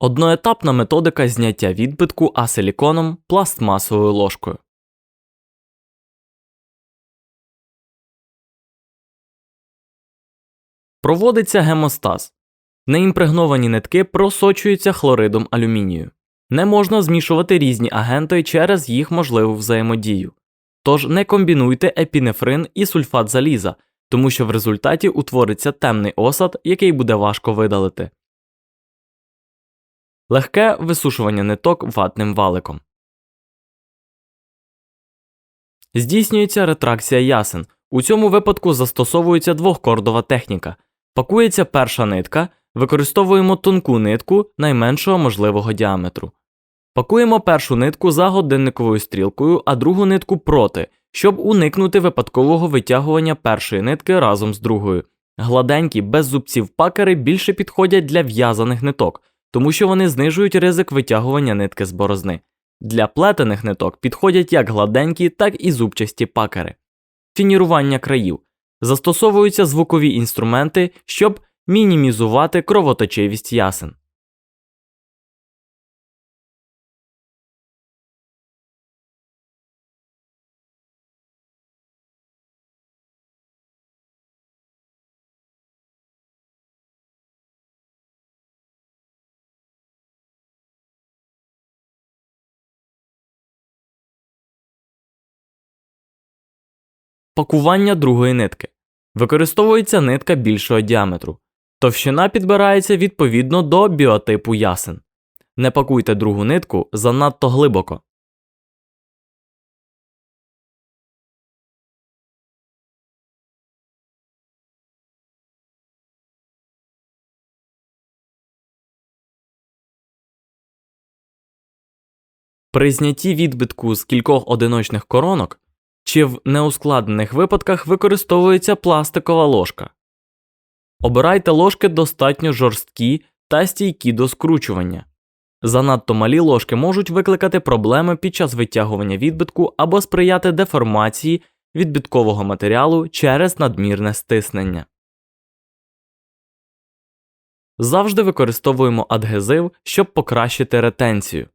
Одноетапна методика зняття відбитку асиліконом пластмасовою ложкою. Проводиться гемостаз. Неімпрегновані нитки просочуються хлоридом алюмінію. Не можна змішувати різні агенти через їх можливу взаємодію. Тож не комбінуйте епінефрин і сульфат заліза, тому що в результаті утвориться темний осад, який буде важко видалити. Легке висушування ниток ватним валиком. Здійснюється ретракція ясен. У цьому випадку застосовується двохкордова техніка. Пакується перша нитка, використовуємо тонку нитку найменшого можливого діаметру. Пакуємо першу нитку за годинниковою стрілкою, а другу нитку проти, щоб уникнути випадкового витягування першої нитки разом з другою. Гладенькі, без зубців пакери більше підходять для в'язаних ниток, тому що вони знижують ризик витягування нитки з борозни. Для плетених ниток підходять як гладенькі, так і зубчасті пакери. Фінірування країв. Застосовуються звукові інструменти, щоб мінімізувати кровоточивість ясен. Пакування другої нитки. Використовується нитка більшого діаметру. Товщина підбирається відповідно до біотипу ясен. Не пакуйте другу нитку занадто глибоко. При знятті відбитку з кількох одиночних коронок чи в неускладнених випадках використовується пластикова ложка. Обирайте ложки достатньо жорсткі та стійкі до скручування. Занадто малі ложки можуть викликати проблеми під час витягування відбитку або сприяти деформації відбиткового матеріалу через надмірне стиснення. Завжди використовуємо адгезив, щоб покращити ретенцію.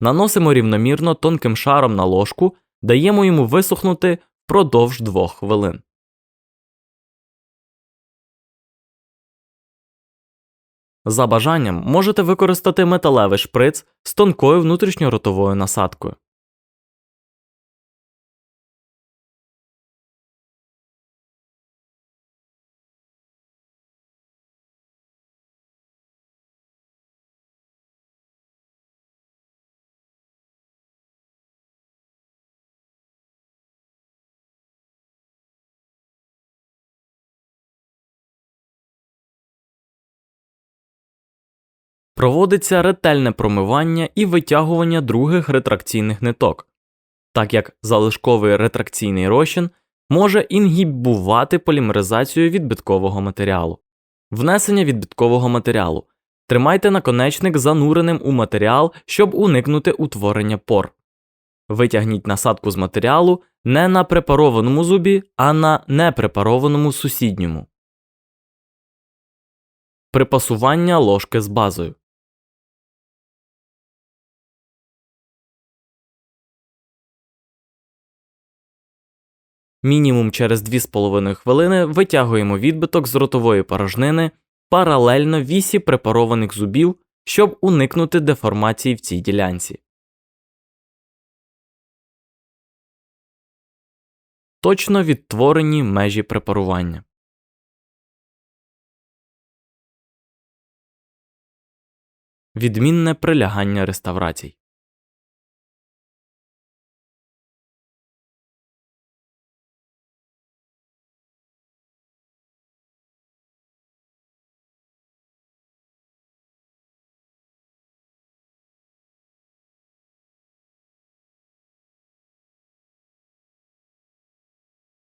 Наносимо рівномірно тонким шаром на ложку, даємо йому висохнути впродовж 2 хвилин. За бажанням можете використати металевий шприц з тонкою внутрішньоротовою насадкою. Проводиться ретельне промивання і витягування других ретракційних ниток, так як залишковий ретракційний розчин може інгібувати полімеризацію відбиткового матеріалу. Внесення відбиткового матеріалу. Тримайте наконечник зануреним у матеріал, щоб уникнути утворення пор. Витягніть насадку з матеріалу не на препарованому зубі, а на непрепарованому сусідньому. Припасування ложки з базою. Мінімум через 2,5 хвилини витягуємо відбиток з ротової порожнини паралельно вісі препарованих зубів, щоб уникнути деформації в цій ділянці. Точно відтворені межі препарування. Відмінне прилягання реставрацій.